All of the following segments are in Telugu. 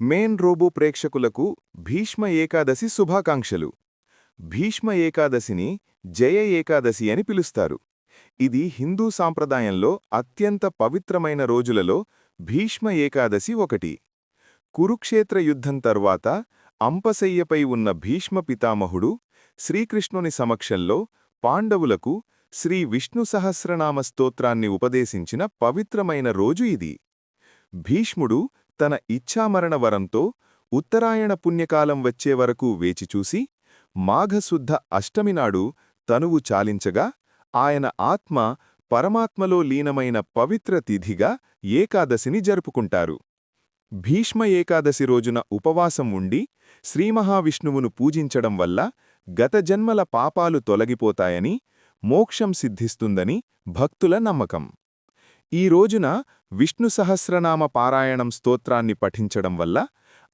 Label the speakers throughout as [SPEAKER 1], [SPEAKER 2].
[SPEAKER 1] మేన్ రోబో ప్రేక్షకులకు భీష్మ ఏకాదశి శుభాకాంక్షలు. భీష్మ ఏకాదశిని జయ ఏకాదశి అని పిలుస్తారు. ఇది హిందూ సాంప్రదాయంలో అత్యంత పవిత్రమైన రోజులలో భీష్మ ఏకాదశి ఒకటి. కురుక్షేత్ర యుద్ధం తర్వాత అంపశయ్యపై ఉన్న భీష్మ పితామహుడు శ్రీకృష్ణుని సమక్షంలో పాండవులకు శ్రీ విష్ణు సహస్రనామ స్తోత్రాన్ని ఉపదేశించిన పవిత్రమైన రోజు ఇది. భీష్ముడు తన ఇచ్ఛామరణ వరంతో ఉత్తరాయణ పుణ్యకాలం వచ్చే వరకు వేచిచూసి మాఘశుద్ధ అష్టమినాడు తనువు చాలించగా ఆయన ఆత్మ పరమాత్మలో లీనమైన పవిత్ర తిథిగా ఏకాదశిని జరుపుకుంటారు. భీష్మ ఏకాదశి రోజున ఉపవాసం ఉండి శ్రీమహావిష్ణువును పూజించడం వల్ల గత జన్మల పాపాలు తొలగిపోతాయని మోక్షం సిద్ధిస్తుందని భక్తుల నమ్మకం. ఈ రోజున విష్ణు సహస్రనామ పారాయణం స్తోత్రాన్ని పఠించడం వల్ల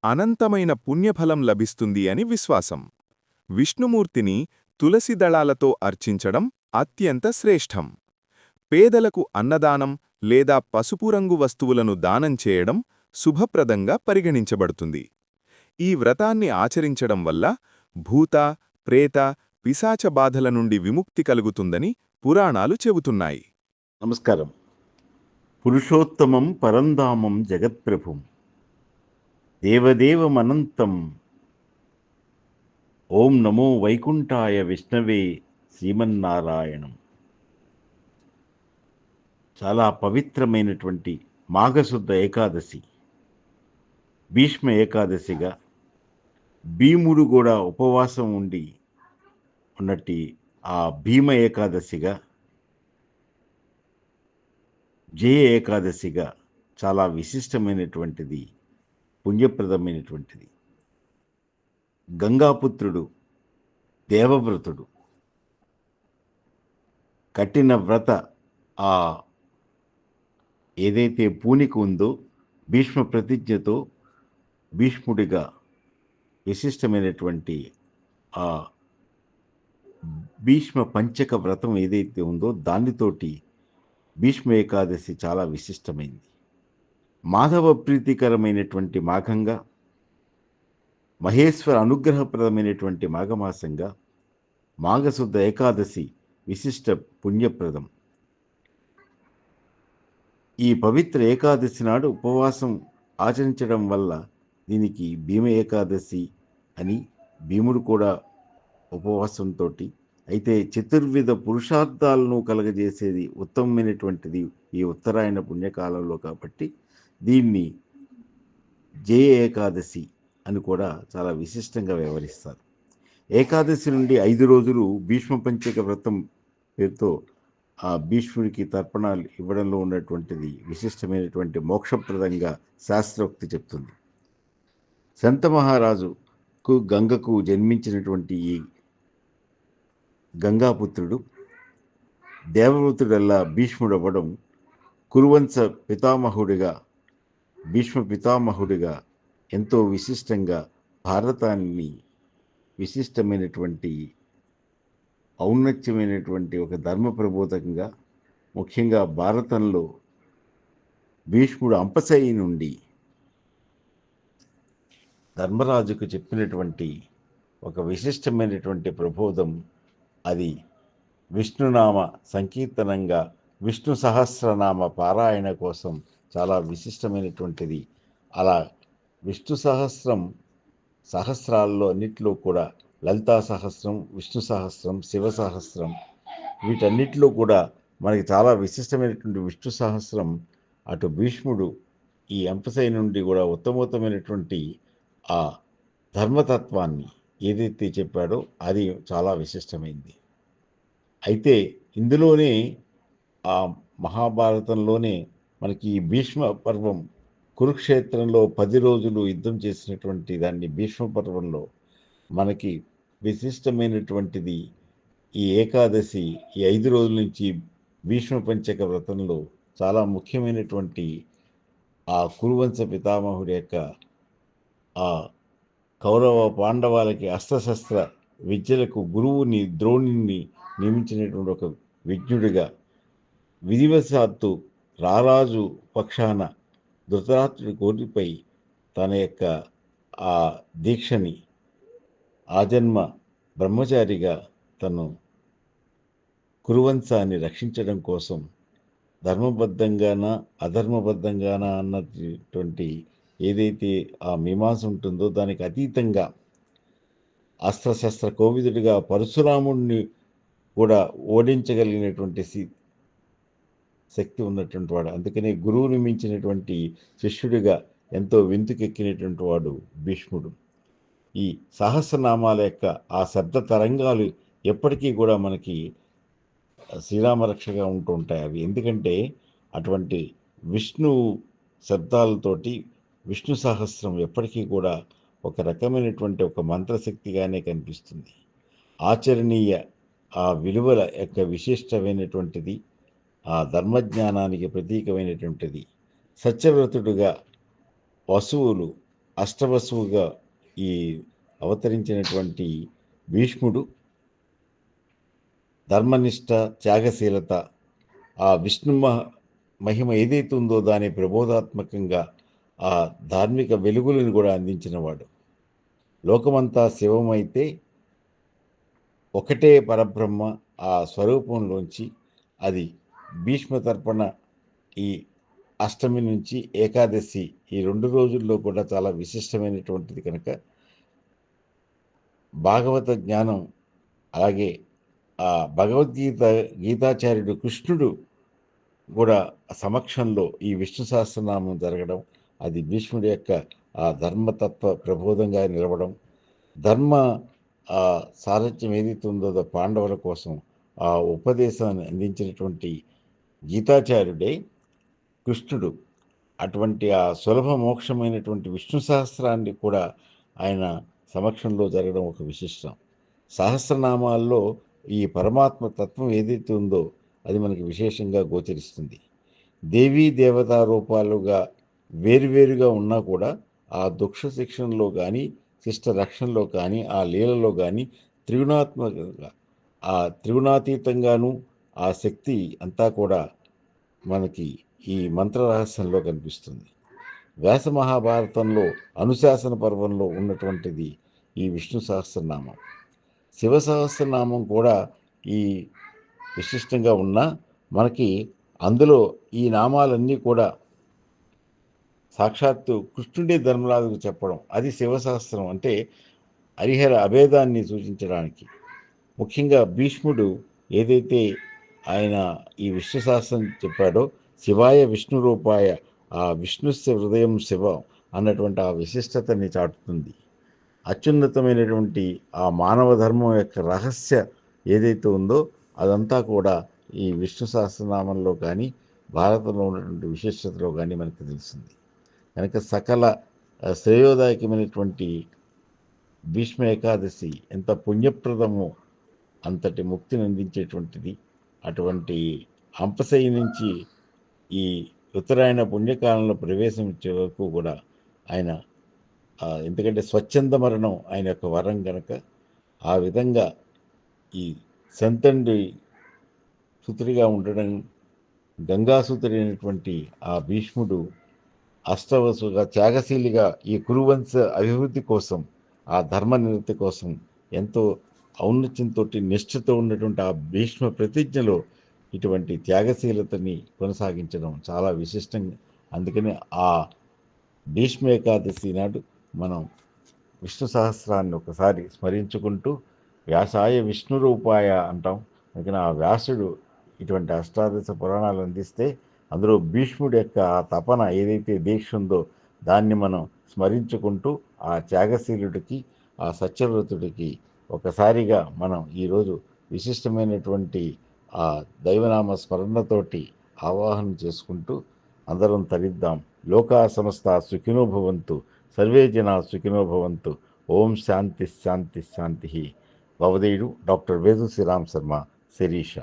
[SPEAKER 1] అనంతమైన పుణ్యఫలం లభిస్తుంది అని విశ్వాసం. విష్ణుమూర్తిని తులసి దళాలతో అర్చించడం అత్యంత శ్రేష్టం. పేదలకు అన్నదానం లేదా పసుపు రంగు వస్తువులను దానం చేయడం శుభప్రదంగా పరిగణించబడుతుంది. ఈ వ్రతాన్ని ఆచరించడం వల్ల భూత ప్రేత పిశాచ బాధల నుండి విముక్తి కలుగుతుందని పురాణాలు చెబుతున్నాయి.
[SPEAKER 2] నమస్కారం. పురుషోత్తమం పరంధామం జగత్ప్రభుం. దేవదేవమనంతం. ఓం నమో వైకుంఠాయ విష్ణవే శ్రీమన్నారాయణం. చాలా పవిత్రమైనటువంటి మాఘశుద్ధ ఏకాదశి భీష్మ ఏకాదశిగా భీముడు కూడా ఉపవాసం ఉండి ఉన్నట్టి ఆ భీమ ఏకాదశిగా జయ ఏకాదశిగా చాలా విశిష్టమైనటువంటిది పుణ్యప్రదమైనటువంటిది. గంగాపుత్రుడు దేవవ్రతుడు కట్టిన వ్రత ఆ ఏదైతే పూనిక ఉందో భీష్మ ప్రతిజ్ఞతో భీష్ముడిగా విశిష్టమైనటువంటి ఆ భీష్మ పంచక వ్రతం ఏదైతే ఉందో దానితోటి భీష్మ ఏకాదశి చాలా విశిష్టమైంది. మాధవ ప్రీతికరమైనటువంటి మాఘంగా మహేశ్వర అనుగ్రహప్రదమైనటువంటి మాఘమాసంగా మాఘశుద్ధ ఏకాదశి విశిష్ట పుణ్యప్రదం. ఈ పవిత్ర ఏకాదశి నాడు ఉపవాసం ఆచరించడం వల్ల దీనికి భీమ ఏకాదశి అని భీముడు కూడా ఉపవాసంతో అయితే చతుర్విధ పురుషార్థాలను కలగజేసేది ఉత్తమమైనటువంటిది ఈ ఉత్తరాయణ పుణ్యకాలంలో కాబట్టి దీన్ని జయ ఏకాదశి అని కూడా చాలా విశిష్టంగా వ్యవహరిస్తారు. ఏకాదశి నుండి ఐదు రోజులు భీష్మ పంచక వ్రతం పేరుతో ఆ భీష్ముడికి తర్పణాలు ఇవ్వడంలో ఉన్నటువంటిది విశిష్టమైనటువంటి మోక్షప్రదంగా శాస్త్రోక్తి చెప్తుంది. సంత మహారాజుకు గంగకు జన్మించినటువంటి ఈ గంగాపుత్రుడు దేవవృతుడల్లా భీష్ముడవ్వడం కురువంశ పితామహుడిగా భీష్మ పితామహుడిగా ఎంతో విశిష్టంగా భారతాన్ని విశిష్టమైనటువంటి ఔన్నత్యమైనటువంటి ఒక ధర్మ ప్రబోధకంగా ముఖ్యంగా భారతంలో భీష్ముడు అంపశయి నుండి ధర్మరాజుకు చెప్పినటువంటి ఒక విశిష్టమైనటువంటి ప్రబోధం అది విష్ణునామ సంకీర్తనంగా విష్ణు సహస్రనామ పారాయణ కోసం చాలా విశిష్టమైనటువంటిది. అలా విష్ణు సహస్రం సహస్రాల్లో అన్నిట్లో కూడా లలితా సహస్రం విష్ణు సహస్రం శివ సహస్రం వీటన్నిటిలో కూడా మనకి చాలా విశిష్టమైనటువంటి విష్ణు సహస్రం అటు భీష్ముడు ఈ ఎంపసై నుండి కూడా ఉత్తమోత్తమైనటువంటి ఆ ధర్మతత్వాన్ని ఏదైతే చెప్పాడో అది చాలా విశిష్టమైంది. అయితే ఇందులోనే ఆ మహాభారతంలోనే మనకి ఈ భీష్మ పర్వం కురుక్షేత్రంలో పది రోజులు యుద్ధం చేసినటువంటి దాన్ని భీష్మ పర్వంలో మనకి విశిష్టమైనటువంటిది ఈ ఏకాదశి ఈ ఐదు రోజుల నుంచి భీష్మ పంచక వ్రతంలో చాలా ముఖ్యమైనటువంటి ఆ కురువంశ పితామహుడి యొక్క ఆ కౌరవ పాండవాలకి అస్త్రశస్త్ర విద్యలకు గురువుని ద్రోణిని నియమించినటువంటి ఒక విజ్ఞుడిగా విధివశాత్తు రారాజు పక్షాన ధృతరాత్రుడి కోరిపై తన యొక్క ఆ దీక్షని ఆజన్మ బ్రహ్మచారిగా తను కురువంశాన్ని రక్షించడం కోసం ధర్మబద్ధంగానా అధర్మబద్ధంగానా అన్నటువంటి ఏదైతే ఆ మీమాంస ఉంటుందో దానికి అతీతంగా అస్త్రశస్త్ర కోవిదుడిగా పరశురాముడిని కూడా ఓడించగలిగినటువంటి శక్తి ఉన్నటువంటి వాడు. అందుకనే గురువుని మించినటువంటి శిష్యుడిగా ఎంతో వింతుకెక్కినటువంటి వాడు భీష్ముడు. ఈ సహస్రనామాల యొక్క ఆ శబ్ద తరంగాలు ఎప్పటికీ కూడా మనకి శ్రీరామరక్షగా ఉంటూ ఉంటాయి అవి. ఎందుకంటే అటువంటి విష్ణు శబ్దాలతోటి విష్ణు సహస్రం ఎప్పటికీ కూడా ఒక రకమైనటువంటి ఒక మంత్రశక్తిగానే కనిపిస్తుంది. ఆచరణీయ ఆ విలువల యొక్క విశిష్టమైనటువంటిది ఆ ధర్మజ్ఞానానికి ప్రతీకమైనటువంటిది. సత్యవ్రతుడుగా వసువులు అష్టవసువుగా ఈ అవతరించినటువంటి భీష్ముడు ధర్మనిష్ట త్యాగశీలత ఆ విష్ణు మహ- మహిమ ఏదైతే ఉందో దాని ప్రబోధాత్మకంగా ఆ ధార్మిక వెలుగులను కూడా అందించినవాడు లోకమంతా శివమైతే ఒకటే పరబ్రహ్మ ఆ స్వరూపంలోంచి అది భీష్మ తర్పణ ఈ అష్టమి నుంచి ఏకాదశి ఈ రెండు రోజుల్లో కూడా చాలా విశిష్టమైనటువంటిది కనుక భాగవత జ్ఞానం అలాగే ఆ భగవద్గీత గీతాచార్యుడు కృష్ణుడు కూడా సమక్షంలో ఈ విష్ణు సహస్రనామం జరగడం అది భీష్ముడి యొక్క ఆ ధర్మతత్వ ప్రబోధంగా నిలవడం ధర్మ ఆ సారథ్యం ఏదైతే ఉందో పాండవుల కోసం ఆ ఉపదేశాన్ని అందించినటువంటి గీతాచార్యుడే కృష్ణుడు. అటువంటి ఆ సులభ మోక్షమైనటువంటి విష్ణు సహస్రాన్ని కూడా ఆయన సమక్షంలో జరగడం ఒక విశిష్టం సహస్రనామాల్లో ఈ పరమాత్మ తత్వం ఏదైతే ఉందో అది మనకి విశేషంగా గోచరిస్తుంది. దేవీ దేవతా రూపాలుగా వేరువేరుగా ఉన్నా కూడా ఆ దుఃఖ శిక్షణలో కానీ శిష్ట రక్షణలో కానీ ఆ లీలలో కానీ త్రిగుణాత్మకంగా ఆ త్రిగుణాతీతంగాను ఆ శక్తి అంతా కూడా మనకి ఈ మంత్ర రహస్యంలో కనిపిస్తుంది. వ్యాస మహాభారతంలో అనుశాసన పర్వంలో ఉన్నటువంటిది ఈ విష్ణు సహస్రనామం. శివ సహస్రనామం కూడా ఈ విశిష్టంగా ఉన్నా మనకి అందులో ఈ నామాలన్నీ కూడా సాక్షాత్తు కృష్ణుడే ధర్మరాజుకు చెప్పడం అది శివశాస్త్రం. అంటే హరిహర అభేదాన్ని సూచించడానికి. ముఖ్యంగా భీష్ముడు ఏదైతే ఆయన ఈ విష్ణు శాస్త్రం చెప్పాడో శివాయ విష్ణు రూపాయ ఆ విష్ణుస్య హృదయం శివ అన్నటువంటి ఆ విశిష్టతని చాటుతుంది. అత్యున్నతమైనటువంటి ఆ మానవ ధర్మం యొక్క రహస్య ఏదైతే ఉందో అదంతా కూడా ఈ విష్ణు సహస్రనామంలో కానీ భారతంలో ఉన్నటువంటి విశిష్టతలో కానీ మనకు తెలిసింది కనుక సకల శ్రేయోదాయకమైనటువంటి భీష్మ ఏకాదశి ఎంత పుణ్యప్రదమో అంతటి ముక్తిని అందించేటువంటిది. అటువంటి అంపశయ్య నుంచి ఈ ఉత్తరాయణ పుణ్యకాలంలో ప్రవేశించే వరకు కూడా ఆయన ఎందుకంటే స్వచ్ఛంద మరణం ఆయన యొక్క వరం కనుక ఆ విధంగా ఈ సంతండి సుతుడిగా ఉండడం గంగాసుతుడైనటువంటి ఆ భీష్ముడు అష్టవసుగా త్యాగశీలిగా ఈ కురువంశ అభివృద్ధి కోసం ఆ ధర్మ నివృత్తి కోసం ఎంతో ఔన్నత్యంతో నిష్ఠతో ఉన్నటువంటి ఆ భీష్మ ప్రతిజ్ఞలో ఇటువంటి త్యాగశీలతని కొనసాగించడం చాలా విశిష్టంగా అందుకని ఆ భీష్మ ఏకాదశి నాడు మనం విష్ణు సహస్రాన్ని ఒకసారి స్మరించుకుంటూ వ్యాసాయ విష్ణు రూపాయ అంటాం. అందుకని ఆ వ్యాసుడు ఇటువంటి అష్టాదశ పురాణాలు అందిస్తే అందులో భీష్ముడి యొక్క ఆ తపన ఏదైతే దీక్ష ఉందో దాన్ని మనం స్మరించుకుంటూ ఆ త్యాగశీలుడికి ఆ సత్యవ్రతుడికి ఒకసారిగా మనం ఈరోజు విశిష్టమైనటువంటి ఆ దైవనామ స్మరణతోటి ఆవాహన చేసుకుంటూ అందరం తరిద్దాం. లోకా సమస్త సుఖినోభవంతు సర్వే జన సుఖినోభవంతు ఓం శాంతి శాంతి శాంతి. భవదేయుడు డాక్టర్ వేదు శ్రీరామ్ శర్మ శిరీష.